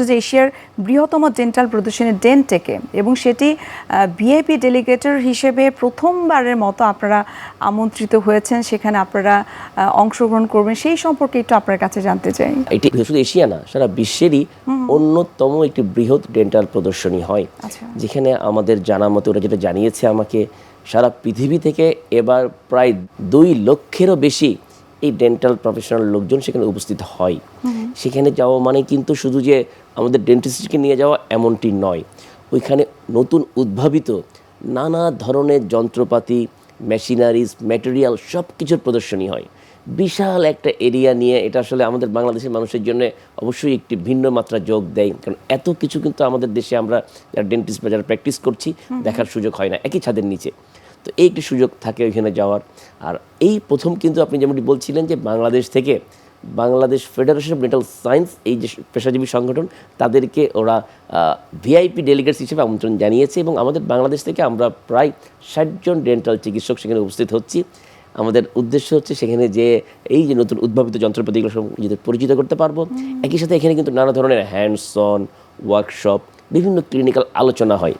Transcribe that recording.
যে এশিয়ার বৃহত্তম ডেন্টাল প্রদর্শনী ডেন্টেকে এবং সেটি ভিআইপি ডেলিগেটর হিসেবে প্রথমবারের মতো আপনারা আমন্ত্রিত হয়েছেন সেখানে আপনারা অংশগ্রহণ করবেন সেই সম্পর্কে একটু আপনার কাছে জানতে চাই। এটি শুধু এশিয়া না সারা বিশ্বেরই অন্যতম একটি বৃহৎ ডেন্টাল প্রদর্শনী হয়। আচ্ছা। যেখানে আমাদের জানা মতো ওরা যেটা জানিয়েছে আমাকে সারা পৃথিবী থেকে এবার প্রায় দুই লক্ষেরও বেশি এই ডেন্টাল প্রফেশনাল লোকজন সেখানে উপস্থিত হয়। সেখানে যাওয়া মানে কিন্তু শুধু যে আমাদের ডেন্টিস্টকে নিয়ে যাওয়া এমনটি নয়। ওইখানে নতুন উদ্ভাবিত নানা ধরনের যন্ত্রপাতি মেশিনারিজ ম্যাটেরিয়াল সব কিছুর প্রদর্শনী হয়। বিশাল একটা এরিয়া নিয়ে এটা আসলে আমাদের বাংলাদেশের মানুষের জন্য অবশ্যই একটি ভিন্ন মাত্রা যোগ দেয়। কারণ এত কিছু কিন্তু আমাদের দেশে আমরা যারা ডেন্টিস্ট বা যারা প্র্যাকটিস করছি দেখার সুযোগ হয় না। একই ছাদের নিচে। তো এই একটি সুযোগ থাকে ওইখানে যাওয়ার। আর এই প্রথম কিন্তু আপনি যেমনটি বলছিলেন যে বাংলাদেশ থেকে Bangladesh federation of dental science এই যে পেশাজীবী সংগঠন তাদেরকে ওরা ভিআইপি ডেলিগেটস হিসেবে আমন্ত্রণ জানিয়েছে এবং আমাদের বাংলাদেশ থেকে আমরা প্রায় ষাটজন ডেন্টাল চিকিৎসক সেখানে উপস্থিত হচ্ছি। আমাদের উদ্দেশ্য হচ্ছে সেখানে যে এই যে নতুন উদ্ভাবিত যন্ত্রপাতিগুলো সব নিজেদের পরিচিত করতে পারব। একই সাথে এখানে কিন্তু নানা ধরনের হ্যান্ডসন ওয়ার্কশপ বিভিন্ন ক্লিনিক্যাল আলোচনা হয়।